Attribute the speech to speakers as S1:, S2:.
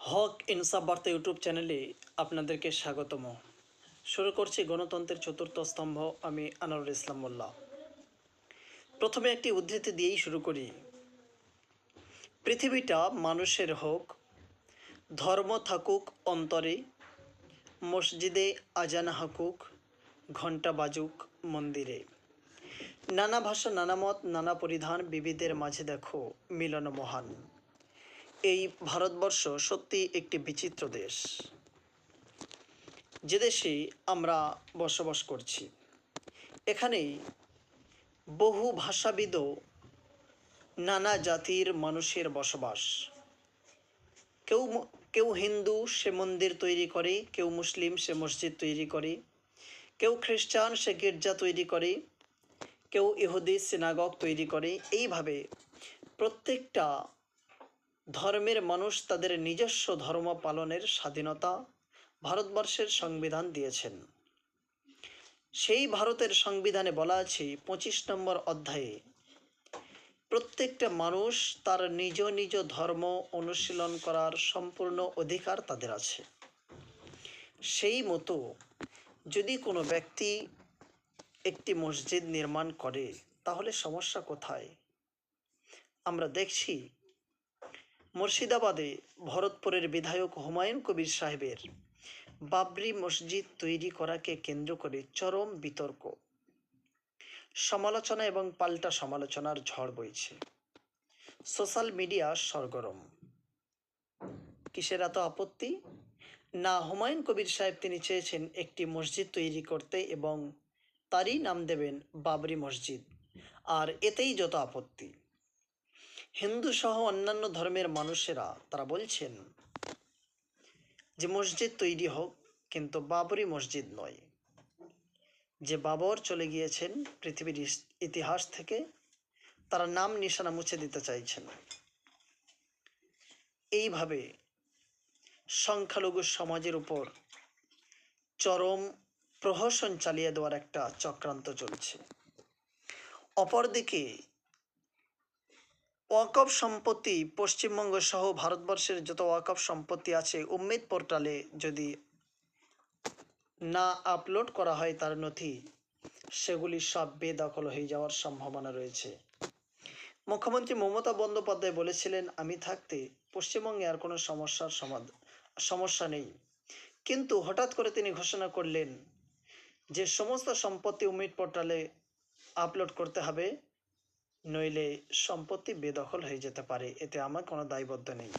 S1: হক ইনসাফ বার্তা ইউটিউব চ্যানেলে আপনাদেরকে স্বাগতম। শুরু করছি গণতন্ত্রের চতুর্থ স্তম্ভ, আমি আনোয়ারুল ইসলাম মোল্লা। প্রথমে একটি উদ্ধৃতি দিয়েই শুরু করি। পৃথিবীটা মানুষের হোক, ধর্ম থাকুক, অন্তরে, মসজিদে আজান হাকুক, ঘণ্টা বাজুক, মন্দিরে। নানা ভাষা, নানা মত, নানা পরিধান, বিবিধের মাঝে দেখো মিলন মহান। এই ভারতবর্ষ সত্যি একটি বিচিত্র দেশ। যে দেশে আমরা বসবাস করছি এখানে বহু ভাষাবিদ নানা জাতির মানুষের বসবাস। কেউ কেউ হিন্দু সে মন্দির তৈরি করে, কেউ মুসলিম সে মসজিদ তৈরি করে, কেউ খ্রিস্টান সে গির্জা তৈরি করে, কেউ ইহুদি সিনাগগ তৈরি করে। এইভাবে প্রত্যেকটা ধর্মের মানুষ তাদের নিজস্ব ধর্ম পালনের স্বাধীনতা ভারতবর্ষের সংবিধান দিয়েছেন। সেই ভারতের সংবিধানে বলা আছে পঁচিশ নম্বর অধ্যায়ে, প্রত্যেকটা মানুষ তার নিজ নিজ ধর্ম অনুশীলন করার সম্পূর্ণ অধিকার তাদের আছে। সেই মতো যদি কোনো ব্যক্তি একটি মসজিদ নির্মাণ করে, তাহলে সমস্যা কোথায়? আমরা দেখছি মুর্শিদাবাদে ভরতপুরের বিধায়ক হুমায়ুন কবির সাহেবের বাবরি মসজিদ তৈরি করাকে কেন্দ্র করে চরম বিতর্ক। সমালোচনা এবং পাল্টা সমালোচনার ঝড় বইছে। সোশ্যাল মিডিয়া সরগরম। কিসের এত আপত্তি? না, হুমায়ুন কবির সাহেব তিনি চেয়েছেন একটি মসজিদ তৈরি করতে এবং তারই নাম দেবেন বাবরি মসজিদ। আর এতেই যত আপত্তি। হিন্দু সহ অন্যান্য ধর্মের মানুষেরা, তারা বলছেন যে মসজিদ তৈরি হোক, কিন্তু বাবরি মসজিদ নয়। যে বাবর চলে গিয়েছেন পৃথিবীর ইতিহাস থেকে, তারা নাম নিশানা মুছে দিতে চাইছেন। এইভাবে সংখ্যালঘু সমাজের উপর চরম প্রহসন চালিয়ে দেওয়ার একটা চক্রান্ত চলছে। অপরদিকে ওয়াকফ সম্পত্তি পশ্চিমবঙ্গ সহ ভারতবর্ষের যত ওয়াকফ সম্পত্তি আছে উম্মেদ পোর্টালে যদি না আপলোড করা হয় তার নথি, সেগুলি সব বেদখল হয়ে যাওয়ার সম্ভাবনা রয়েছে। মুখ্যমন্ত্রী মমতা বন্দ্যোপাধ্যায় বলেছিলেন, আমি থাকতে পশ্চিমবঙ্গে আর কোনো সমস্যার সমস্যা নেই। কিন্তু হঠাৎ করে তিনি ঘোষণা করলেন যে, সমস্ত সম্পত্তি উমিদ পোর্টালে আপলোড করতে হবে। নইলে সম্পত্তি বেদখল হয়ে যেতে পারে এতে আমার কোনো দায়বদ্ধ নেই।